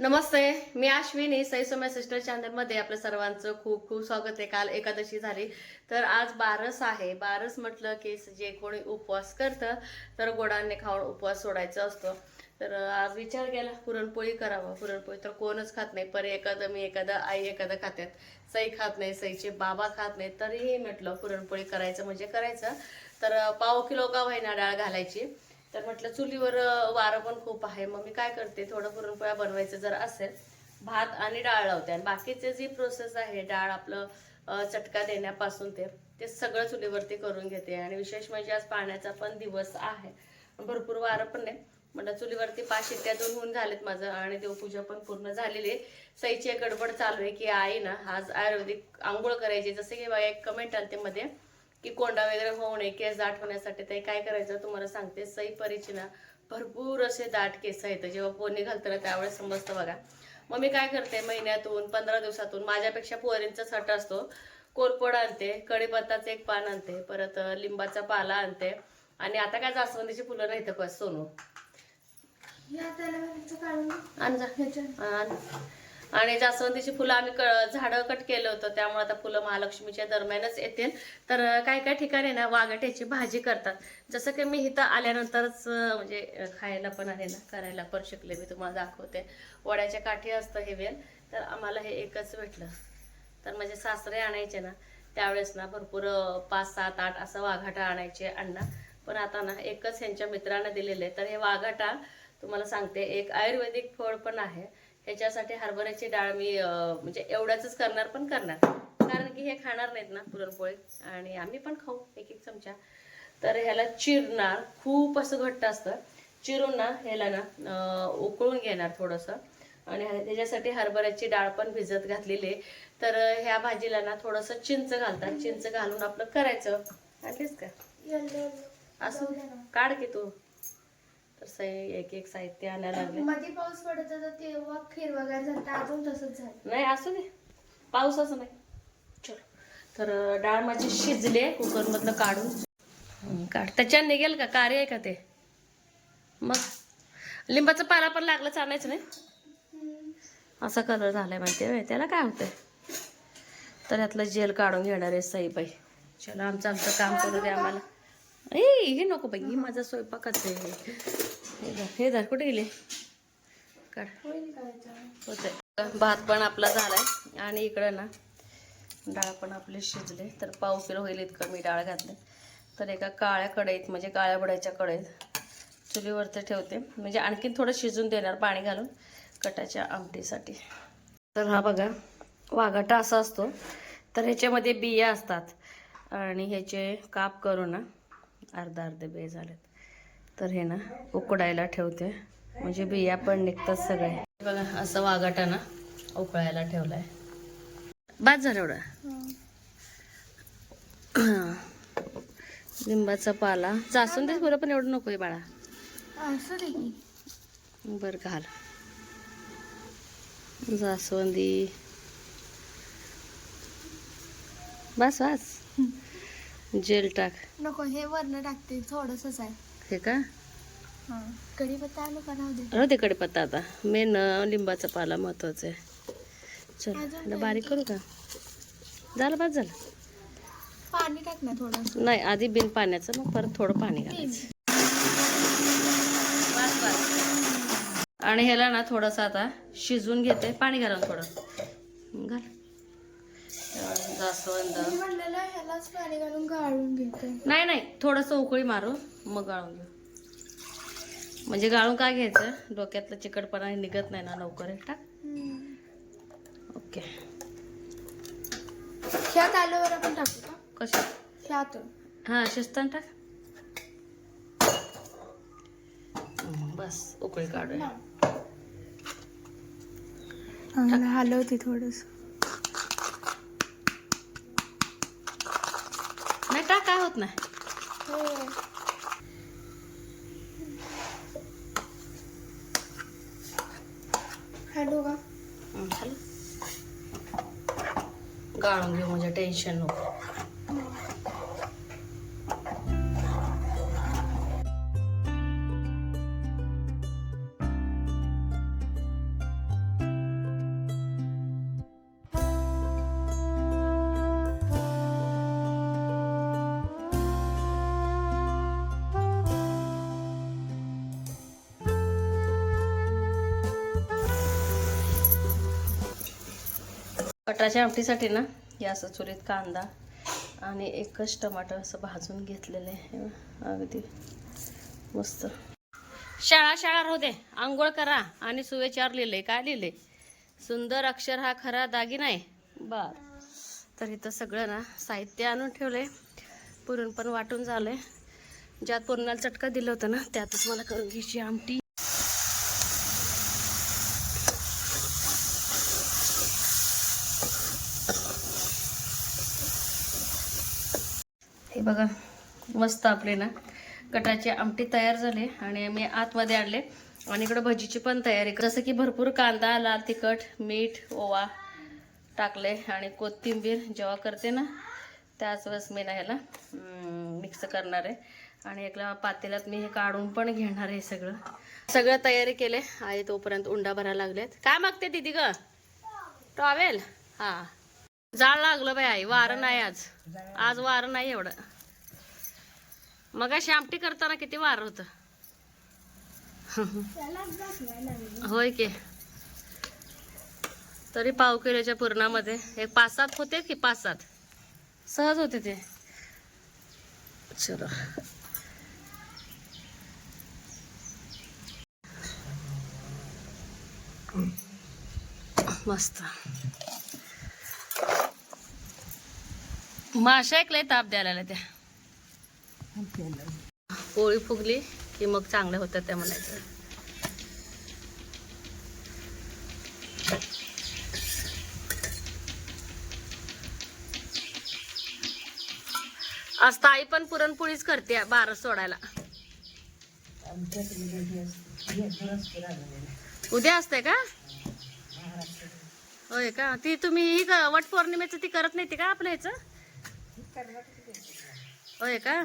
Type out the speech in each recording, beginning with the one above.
नमस्ते मी Ashwini सईसम्या sister चॅनलमध्ये आपलं सर्वांचं खूप खूप स्वागत आहे. काल एकादशी झाली तर आज बारस आहे. बारस म्हटलं की जे कोणी उपवास करतं तर गोडांनी खाऊन उपवास सोडायचा असतो. तर आज विचार केला पुरणपोळी करावं. पुरणपोळी तर कोणच खात नाही. पर एखादं मी एखादं आई एखादं खात्यात. सई खात नाही सईचे बाबा खात नाही. तरीही म्हटलं पुरणपोळी करायचं म्हणजे करायचं. तर पाव किलो का व्हायना डाळ घालायची? तर म्हटलं चुलीवर वारं पण खूप आहे. मग मी काय करते थोडं पुरणपोळ्या बनवायचं जर असेल भात आणि डाळ लावते. आणि बाकीचे जी प्रोसेस आहे डाळ आपलं चटका देण्यापासून ते ते सगळं चुलीवरती करून घेते. आणि विशेष म्हणजे आज पाण्याचा पण दिवस आहे. भरपूर वारं पण नाही. म्हटलं चुलीवरती पाच शिट्ट्या दोन होऊन झालेत माझं आणि देवपूजा पण पूर्ण झालेली आहे. सईची गडबड चालू आहे की आई ना आज आयुर्वेदिक आंघोळ करायची. जसं की एक कमेंट आलते मध्ये की कोंडा वगैरे होऊ नये केस दाट होण्यासाठी ते काय करायचं तुम्हाला सांगते. सई परीची ना भरपूर असे दाट केस आहेत. जेव्हा पोनी घालतं ना त्यावेळेस समजतं बघा. मग मी काय करते? महिन्यातून पंधरा दिवसातून माझ्यापेक्षा पोरींचा सट असतो. कोरपड आणते कडीपत्ताचं एक पान आणते परत लिंबाचा पाला आणते. आणि आता काय जास्वंदीची फुलं नाही तर बस सोनू आणि जास्वंदीची फुलं आम्ही क- झाडं कट केलं होतं. त्यामुळे आता फुलं महालक्ष्मीच्या दरम्यानच येतील. तर काही काय काय ठिकाणी ना वाघाट्याची भाजी करतात. जसं की मी इथं आल्यानंतरच म्हणजे खायला पण आले ना करायला पण शिकले मी तुम्हाला दाखवते. वड्याच्या काठी असतं हे वेल. तर आम्हाला हे एकच भेटलं. तर म्हणजे सासरे आणायचे ना त्यावेळेस ना भरपूर पाच सात आठ असं वाघाटा आणायचे अण्णा. पण आता ना एकच ह्यांच्या मित्रांना दिलेलं आहे. तर हे वाघाटा तुम्हाला सांगते एक आयुर्वेदिक फळ पण आहे. ह्याच्यासाठी हरभऱ्याची डाळ मी म्हणजे एवढ्याच करणार पण करणार. कारण की हे खाणार नाहीत ना पुरणपोळी. आणि आम्ही पण खाऊ एक एक चमचा. तर ह्याला चिरणार खूप असं घट्ट असतं. चिरून ना ह्याला ना उकळून घेणार थोडंसं. आणि त्याच्यासाठी हरभऱ्याची डाळ पण भिजत घातलेली आहे. तर ह्या भाजीला ना थोडंसं चिंच घालतात. चिंच घालून आपलं करायचं. आणलीस का. असं काढ की तू. एक एक साहित्य आणायला लागले. मध्ये पाऊस पडत होता तेव्हा हिरवागार झालं अजून तसंच झालं. नाही असू दे. पाऊसच नाही. चलो. तर डाळ माझी शिजले कुकरमधलं काढून. काढ. त्याच्यात निघेल का? कार्य आहे का ते? मग. लिंबाचा पाला पण लागलं चालायचं नाही? असा कलर झालाय माहिती आहे त्याला काय होतंय? तर यातलं जेल काढून घेणार आहे सईबाई. चला आमचं आमचं काम करू दे आम्हाला. ए हे नको बाई हे माझा स्वयंपाकच आहे. हे धर, कुठे गेले? काढ. होते भात पण आपला झालाय आणि इकडं ना डाळ पण आपले शिजले. तर पाव किलो होईल इतकं मी डाळ घातले. तर एका काळ्या कढईत म्हणजे काळ्या बडाच्या कढईत चुलीवरती ठेवते. म्हणजे आणखीन थोडं शिजून देणार पाणी घालून कटाच्या आमटीसाठी. तर हा बघा वाघाटा असा असतो. तर ह्याच्यामध्ये बिया असतात. आणि ह्याचे काप करू ना. अर्धा अर्धे बे झालेत. तर हे ना उकडायला ठेवते. म्हणजे बिया पण निघतात सगळे. बघा असं वाघाटा ना उकळायला ठेवलाय. बाद झालं एवढं लिंबाचा पाला. जासून देस बरं पण एवढं नकोय बाळा. असं दे की बर घाल. जास्वंदी. बस बस. जेल टाक. नको हे वरण टाकते. थोडंसंच आहे. हे का? कढीपत्ता आलो का राहू दे. कडीपत्ता आता. मेन लिंबाचा पाला महत्त्वाचा आहे. चल बारीक करू का? झालं बस झालं? पाणी टाक ना थोडं. नाही आधी बिन पाण्याचं मग परत थोडं पाणी घालायचं. आणि ह्याला ना थोडंसं आता शिजून घेते. पाणी घालून थोडं. घाल. जास्वंद. मी म्हणलेलं ह्यालाच पाणी घालून गाळून घेते नाही नाही थोडंसं उकळी मारू मग गाळून घेऊ. म्हणजे गाळून काय घ्यायचं? डोक्यातलं चिकटपणा निघत नाही ना लवकर टाक. ओके. ह्यात आल्यावर आपण टाकू का? कसं ह्यात हां शिजताना टाक. बस उकळी काढूया. हलवते थोडस. नाही. टाक काय होत नाही हॅलो गाळून घेऊ म्हणजे टेन्शन नको. पटाच्या आमटीसाठी ना या असं चुलीत कांदा आणि एकच टमाटर असं भाजून घेतलेलं आहे. अगदी मस्त. शाळा शाळा राहू दे. आंघोळ करा आणि सुवेचार लिहिले. काय लिहिले? सुंदर अक्षर हा खरा दागिना आहे. बर. तर इथं सगळं ना साहित्य आणून ठेवलंय. पुरण पण वाटून झालंय. ज्यात पुरणाला चटका दिलं होतं ना त्यातच मला करून घ्यायची आमटी. हे बघा मस्त आपले ना कटाचे आमटी तयार झाली आणि मी आतमध्ये आणले. आणि इकडं भजीची पण तयारी जसं की भरपूर कांदा लाल तिखट मीठ ओवा टाकले आणि कोथिंबीर जेव्हा करते ना त्याच वेळेस मी ना ह्याला मिक्स करणार आहे. आणि एकला पातेल्यात मी हे काढून पण घेणार आहे सगळं. सगळं तयारी केले आई तोपर्यंत उंडा भरायला लागलेत. काय मागते दिदी ग? टॉवेल हा. जाळ लागलं बाई आई वारं नाही आज. आज वारं नाही एवढं. मग अशी आमटी करताना किती वार होतं? होय की. तरी पाव किलोच्या पुरणामध्ये. एक पाच सात होते की पाच सात सहज होते ते. चलो. मस्त. माशा ऐकलंय ताप द्यायला त्या. पोळी फुगली की मग चांगल्या होत्या त्या म्हणायचं. आज ताई पण पुरणपोळीच करते बारस सोडायला. उद्या असते का? होय का? ती तुम्ही ही वट पौर्णिमेचं ती करत नाही ती का आपल्या ह्याचं होय का?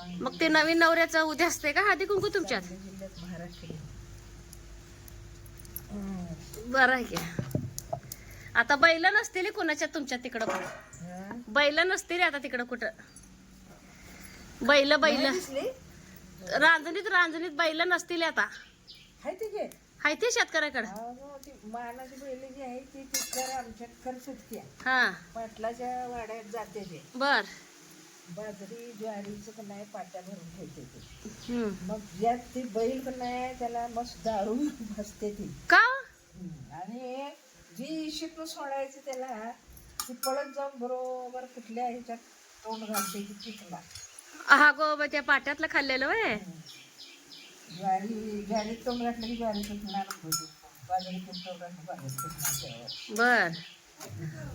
मग ते नवीन नवऱ्याचं उद्या असते का? हळदी कुंकू तुमच्यात? बरं आहे की. आता बैल नसतील कोणाच्या तुमच्या तिकडं पण? बैल नसतील आता तिकडं कुठं? बैल बैल. रांजणीत रांजणीत बैल नसतील आता. हाय ते शेतकऱ्याकडं. हा. पाटलाच्या वाड्यात जाते ते. बर. बाजरी ज्वारीचं पण नाही पाट्या भरून ठेवते ते. मग ज्यात ती बैल पण नाही त्याला मस्त दारून बसते ती. का? आणि जी शिकून सोडायची त्याला ती पळत जाऊन बरोबर कुठल्या ह्याच्यात तोंड घालते की पिकला हा गो बा त्या पाट्यातलं खाल्लेलं वय ज्वारी ज्वारीत तोंड घातलं की ज्वारी पिकणार बाजरी तोंड घातलं बाजरी पिकणार बर.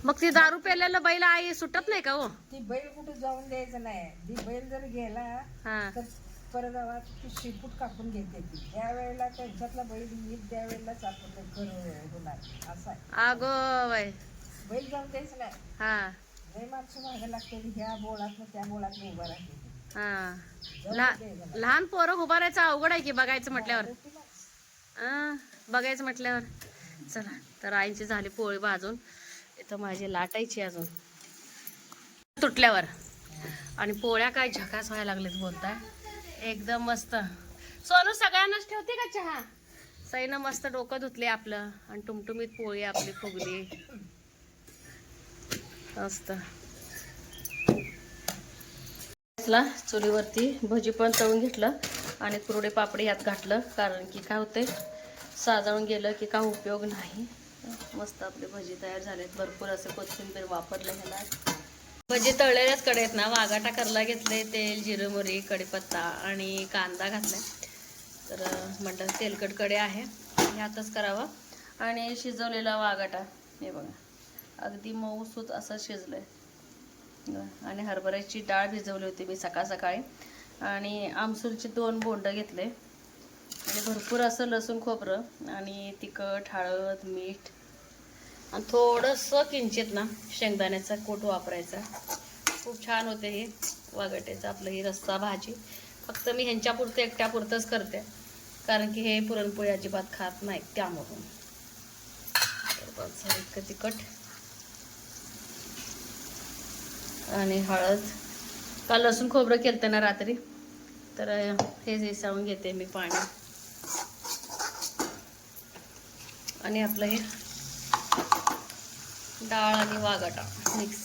मग ती दारू प्यायलेलं बैल आई सुटत नाही का हो? ती बैल कुठे जाऊन द्यायचं नाही. ती बैल जर गेला हा. तर परगावात ती शेपूट कापून घेते ती. त्या वेळेला त्यांच्यातला बैल नीट त्या वेळेलाच आपण कर होणार. असं आहे. अगो बाय बैल जाऊन द्यायचं नाही. हा. लय माणसं मागे लागते ह्या बोळात त्या बोळात उभा राहते हा. लहा- लहान पोरं उभारायचं अवघड आहे की बघायचं म्हटल्यावर? बघायचं म्हटल्यावर. चला तर आईची झाली पोळी भाजून. तर माझी लाटायची अजून. तुटल्यावर. आणि पोळ्या काय झकास व्हायला लागलेत बोलताय. एकदम मस्त. सोनू सगळ्यांनाच ठेवते का चहा? सईनं मस्त डोकं धुतले आपलं आणि टुमटुमीत पोळी आपली फुगली. मस्त. चुलीवरती भजी पण तळून घेतलं आणि कुरडे पापडी यात घातलं कारण की काय होते साजळून गेलं की काय उपयोग नाही. मस्त आपले भजी तयार झालेत. भरपूर असं कोथिंबीर वापरलं ह्याला. भजी तळलेल्याच कडेत ना वागाटा करला घेतले तेल जिरं मोरी कढीपत्ता आणि कांदा घातला तर म्हटलं तेलकटकडे आहे. ह्यातच करावं. आणि शिजवलेला वागाटा हे बघा. अगदी मऊसूत असं शिजलंय. आणि हरभऱ्याची डाळ भिजवली होती मी सकाळ सकाळी. आणि आमसूरचे दोन बोंड घेतले. आणि भरपूर असं लसूण खोबरं आणि तिखट हळद मीठ आणि थोडंसं किंचित ना शेंगदाण्याचा कोट वापरायचा. खूप छान होते हे वागटेचं आपलं ही रस्सा भाजी. फक्त मी ह्यांच्यापुरतं एकट्यापुरतंच करते. कारण की हे पुरणपोळी अजिबात खात नाही त्यामधून. इतकं तिखट. आणि हळद. काल लसूण खोबरं केलं ना रात्री. तर हे विसावून घेते मी पाणी. आणि आपलं हे डाळ आणि वागाटा. मिक्स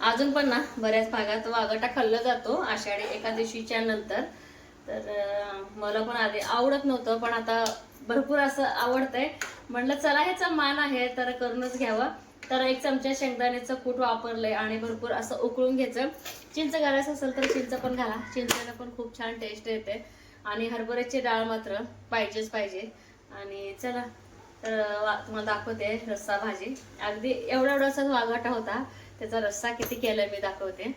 अजून पण ना बऱ्याच भागात वागाटा खाल्लं जातो आषाढी एकादशीच्या नंतर. तर मला पण आधी आवडत नव्हतं पण आता भरपूर असं आवडतंय. म्हणलं चला ह्याचा मान आहे तर करूनच घ्यावं. तर एक चमचा शेंगदाण्याचं कूट वापरलंय आणि भरपूर असं उकळून घ्यायचं. चिंच घालायचं असेल तर चिंच पण घाला. चिंचेनं पण खूप छान टेस्ट येते. आणि हरभऱ्याची डाळ मात्र पाहिजेच पाहिजे. आणि चला तर तुम्हाला दाखवते रस्सा भाजी. अगदी एवढा एवढासाच वाघाटा होता. त्याचा रस्सा किती केला मी दाखवते.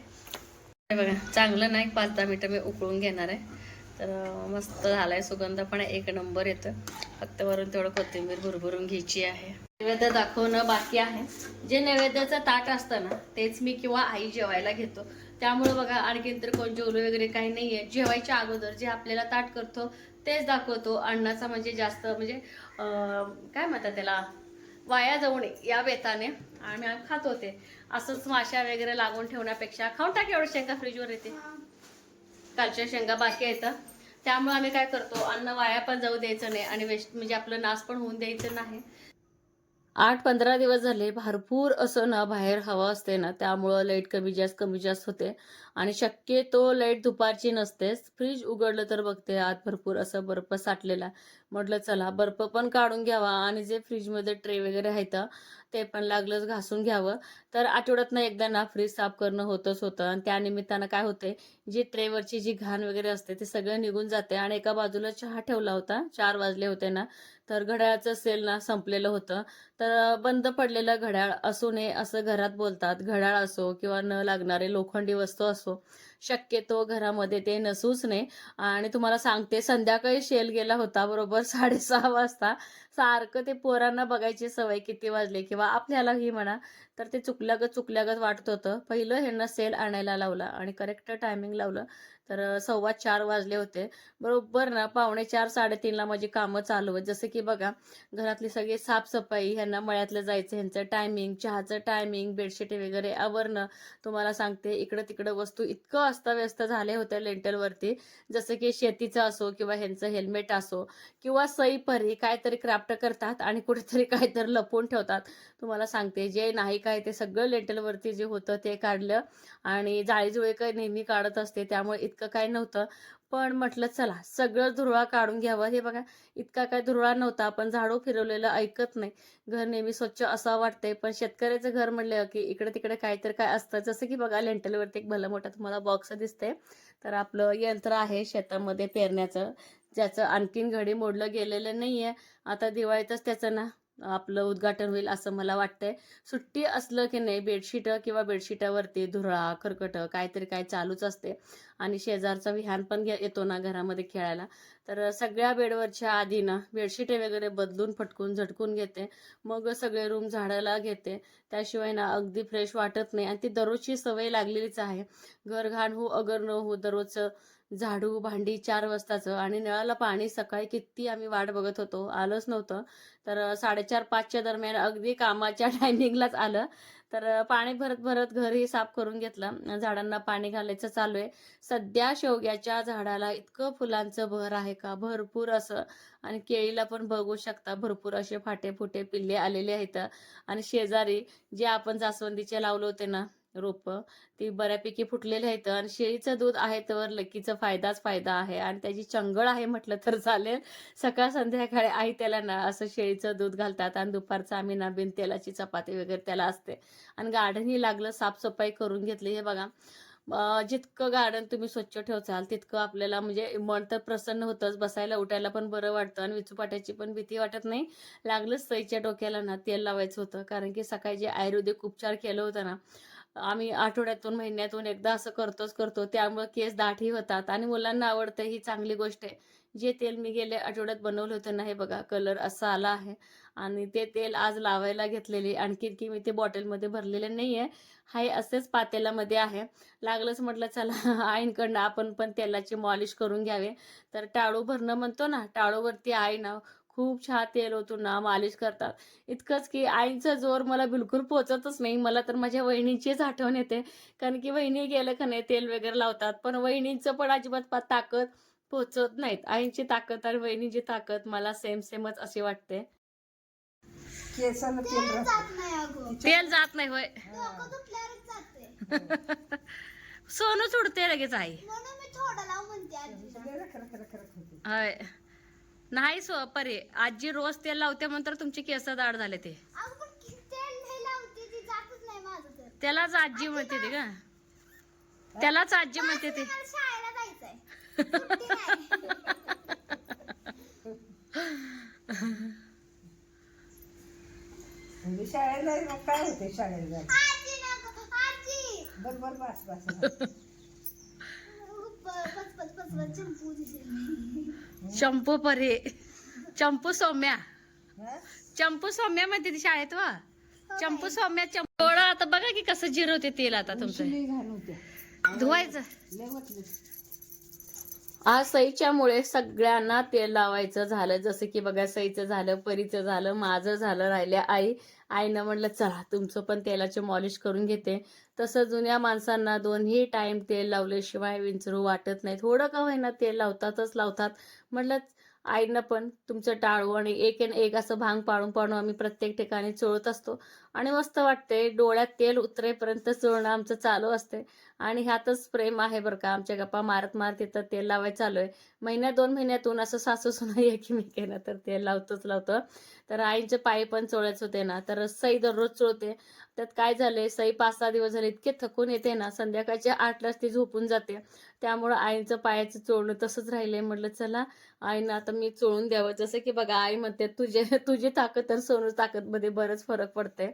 बघा चांगलं नाही पाच दहा मिनिटं मी उकळून घेणार आहे. तर मस्त झालाय सुगंध पण एक नंबर येतं. फक्त वरून तेवढं कोथिंबीर भरभरून घ्यायची आहे. नैवेद्य दाखवणं बाकी आहे. जे नैवेद्याचं ताट असतं ना तेच मी किंवा आई जेवायला घेतो. त्यामुळे बघा आणखीन तर कोण जेवलं वगैरे काही नाही आहे जेवायच्या अगोदर जे आपल्याला ताट करतो तेच दाखवतो अन्नाचा म्हणजे जास्त म्हणजे काय म्हणतात त्याला वाया जाऊ नये या बेताने. आम्ही खात होते. असंच माशा वगैरे लागून ठेवण्यापेक्षा खाऊन टाक एवढं शेंगा फ्रीजवर येते. कालच्या शेंगा बाकी आहेत. त्यामुळे आम्ही काय करतो अन्न वाया पण जाऊ द्यायचं नाही. आणि वेस्ट म्हणजे आपलं नाश पण होऊन द्यायचं नाही. आठ पंधरा दिवस झाले भरपूर असं ना बाहेर हवा असते ना त्यामुळं लाइट कमी जास्त कमी जास्त होते. आणि शक्यतो लाइट दुपारची नसतेच. फ्रीज उघडलं तर बघते आत भरपूर असं बर्फ साठलेला. म्हटलं चला बर्फ पण काढून घ्यावा. आणि जे फ्रीजमध्ये ट्रे वगैरे आहेत ते पण लागलंच घासून घ्यावं. तर आठवड्यातनं एकदा ना फ्रीज साफ करणं होतच होतं. आणि त्यानिमित्तानं काय होते जी ट्रेवरची जी घाण वगैरे असते ते सगळं निघून जाते. आणि एका बाजूला चहा ठेवला होता चार वाजले होते ना. तर घड्याळाचं सेल ना संपलेलं होतं. तर बंद पडलेलं घड्याळ असू नये असं घरात बोलतात. घड्याळ असो किंवा न लागणारे लोखंडी वस्तू असो. शक्यतो घरामध्ये ते नसूच नाही आणि तुम्हाला सांगते संध्याकाळी शेल गेला होता बरोबर साडेसहा वाजता. सारखं ते पोरांना बघायची सवय किती वाजले किंवा आपल्यालाही म्हणा तर ते चुकल्यागत चुकल्यागत वाटत होतं. पहिलं ह्यांना सेल आणायला लावला आणि करेक्ट टायमिंग लावलं. तर सव्वा चार वाजले होते. बरोबर ना पावणे चार साडेतीनला माझी कामं चालू आहेत. जसं की बघा घरातली सगळी साफसफाई ह्यांना मळ्यातलं जायचं ह्यांचं टायमिंग चहाचं टायमिंग बेडशीट वगैरे आवरणं. तुम्हाला सांगते इकडं तिकडं वस्तू इतकं अस्तव्यस्त झाले होते लेंटलवरती जसं की शेतीचं असो किंवा ह्यांचं हेल्मेट असो किंवा सई परी काहीतरी क्राफ्ट करतात आणि कुठेतरी काहीतरी लपवून ठेवतात. तुम्हाला सांगते जे नाही काय ते सगळं लेंटलवरती जे होतं ते काढलं आणि जाळीजुळे काही नेहमी काढत असते. त्यामुळे इतकं इतकं काय नव्हतं. पण म्हटलं चला सगळं धुरळा काढून घ्यावं. हे बघा इतका काय धुरळा नव्हता. आपण झाडू फिरवलेलं ऐकत नाही. घर नेहमी स्वच्छ असा वाटतंय. पण शेतकऱ्याचं घर म्हणलं की इकडे तिकडे काहीतरी काय असतं. जसं की बघा लेंटलवरती एक भलं मोठा तुम्हाला बॉक्स दिसते तर आपलं यंत्र आहे शेतामध्ये पेरण्याचं ज्याचं आणखीन घडी मोडलं गेलेलं नाहीये. आता दिवाळीतच त्याचं ना आपलं उद्घाटन होईल असं मला वाटतंय. सुट्टी असलं की नाही बेडशीट किंवा बेडशिटावरती धुरळा खरकट काहीतरी काय चालूच असते. आणि शेजारचा विहान पण घे- येतो ना घरामध्ये खेळायला. तर सगळ्या बेडवरच्या आधी ना बेडशीटे वगैरे बदलून फटकून झटकून घेते. मग सगळे रूम झाडायला घेते. त्याशिवाय ना अगदी फ्रेश वाटत नाही. आणि ती दररोजची सवय लागलेलीच आहे. घर घाण हो अगर न हो दररोजचं झाडू भांडी चार वाजताचं. आणि नळाला पाणी सकाळी किती आम्ही वाट बघत होतो. आलंच नव्हतं. तर साडेचार पाचच्या दरम्यान अगदी कामाच्या टायमिंगलाच आलं. तर पाणी भरत भरत घरही साफ करून घेतलं. झाडांना पाणी घालायचं चालू आहे. सध्या शेवग्याच्या झाडाला इतकं फुलांचं भर आहे का? भरपूर असं. आणि केळीला पण बघू शकता भरपूर असे फाटे फुटे पिल्ले आलेले आहेत. आणि शेजारी जे आपण जास्वंदीचे लावले होते ना रोप ती बऱ्यापैकी फुटलेली आहेत आणि शेळीचं दूध आहे तर लकीचा फायदाच फायदा आहे आणि त्याची चंगळ आहे म्हटलं तर चालेल. सकाळ संध्याकाळी आई त्याला ना असं शेळीचं दूध घालतात आणि दुपारचं आम्ही ना बिन तेलाची चपाती वगैरे त्याला असते. आणि गार्डनही लागलं साफसफाई करून घेतली. हे बघा जितकं गार्डन तुम्ही स्वच्छ ठेवचाल तितकं आपल्याला म्हणजे मन तर प्रसन्न होतंच. बसायला उठायला पण बरं वाटतं आणि विचूपाट्याची पण भीती वाटत नाही. लागलंच सईच्या डोक्याला ना तेल लावायचं होतं. कारण की सकाळी जे आयुर्वेदिक उपचार केलं होतं ना आम्ही आठवड्यातून महिन्यातून एकदा असं करतोच करतो. त्यामुळे केस दाटही होतात आणि मुलांना आवडतं ही चांगली गोष्ट आहे. जे तेल मी गेल्या आठवड्यात बनवलं होतं ना हे बघा कलर असा आला आहे. आणि ते तेल आज लावायला घेतलेले आणखी की मी ते बॉटलमध्ये भरलेले नाही आहे. हाय असेच पातेल्यामध्ये आहे. लागलंच म्हटलं चला आईंकडनं आपण पण तेलाची मॉलिश करून घ्यावे. तर टाळू भरणं म्हणतो ना टाळूवरती आई ना खूप छान तेल ओतून ना मालिश करतात. इतकंच की आईचा जोर मला बिलकुल पोचतच नाही. मला तर माझ्या वहिनीचीच आठवण येते. कारण की वहिनी गेलं का नाही तेल वगैरे लावतात. पण वहिनींचं पण अजिबात पा- ताकद पोचत नाहीत. आईंची ताकद आणि वहिनीची ताकद मला सेम सेमच अशी वाटते. केसाला तेल. जात नाही अगं. तेल जात नाही होय. सोनं सुडते लगेच आई. होते. होय. नाही सो परे आजी रोज तेल लावते म्हणतर तुमचे केस दाड झाले ते. अगं पण कि- तेल नाही लावते ती जातच नाही माझं तर त्यालाच आजी म्हणते ते का त्यालाच आजी म्हणते ते. मला शाळेला जायचंय. सुट्टी नाही. म्हणजे शाळेला जायला मग काय होते शाळेला जायला आजी नको आजी. बर बर बस बस. चंपू परे. चंपू सौम्या. हा? चंपू सौम्या म्हणते ती शाळेत वा. चंपू सौम्या चंपू थोडं आता बघा की कसं जिरवते तेल आता तुमचं. धुवायचं. आज सईच्यामुळे सगळ्यांना तेल लावायचं झालं. जसं की बघा सईचं झालं परीचं झालं माझं झालं राहिल्या आई. आईनं म्हटलं चला तुमचं पण तेलाची मॉलिश करून घेते. तसं जुन्या माणसांना दोन्ही टाईम तेल लावल्याशिवाय विंचरू वाटत नाही. थोडं का होईना तेल लावतातच लावतात. म्हटलं आईनं पण तुमचं टाळू आणि एक आणि एक असं भांग पाडून पाडून आम्ही प्रत्येक ठिकाणी चोळत असतो आणि मस्त वाटते डोळ्यात तेल उतरेपर्यंत चोळणं आमचं चालू असते आणि ह्यातच प्रेम आहे बरं का. आमच्या गप्पा मारत मारत येतात तेल लावायचं चालू आहे महिन्या दोन महिन्यातून असं सासू सुना एकमेकांना तर तेल लावतोच लावतं. तर आईचे पाय पण चोळायचे होते ना तर सई दररोज चोळते. त्यात काय झालंय सई पाच सहा दिवस झाले इतके थकून येते ना संध्याकाळच्या आठलाच ती झोपून जाते. त्यामुळं आईचं पायाचं चोळणं तसंच राहिलंय. म्हटलं चला आईनं आता मी चोळून द्यावं. जसं की बघा आई म्हणते तुझे तुझी ताकद तर सोनू ताकदमध्ये बरंच फरक पडते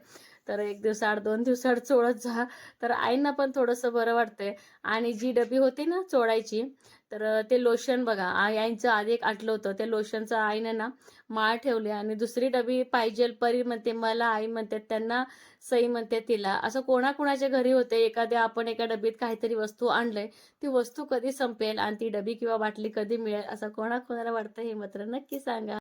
तर एक दिवसाआड दोन दिवसाआड चोळत जा. तर आईंना पण थोडंसं बरं वाटतंय. आणि जी डबी होती ना चोळायची तर ते लोशन बघा आई आईचं आधी एक आटलं होतं. त्या लोशनचं आईने ना माळ ठेवली आणि दुसरी डबी पाहिजे परी म्हणते मला आई म्हणते त्यांना सई म्हणते तिला. असं कोणाकोणाच्या घरी होते एखाद्या आपण एका डबीत काहीतरी वस्तू आणलंय ती वस्तू कधी संपेल आणि ती डबी किंवा बाटली कधी मिळेल असं कोणाकोणाला वाटतं हे मात्र नक्की सांगा.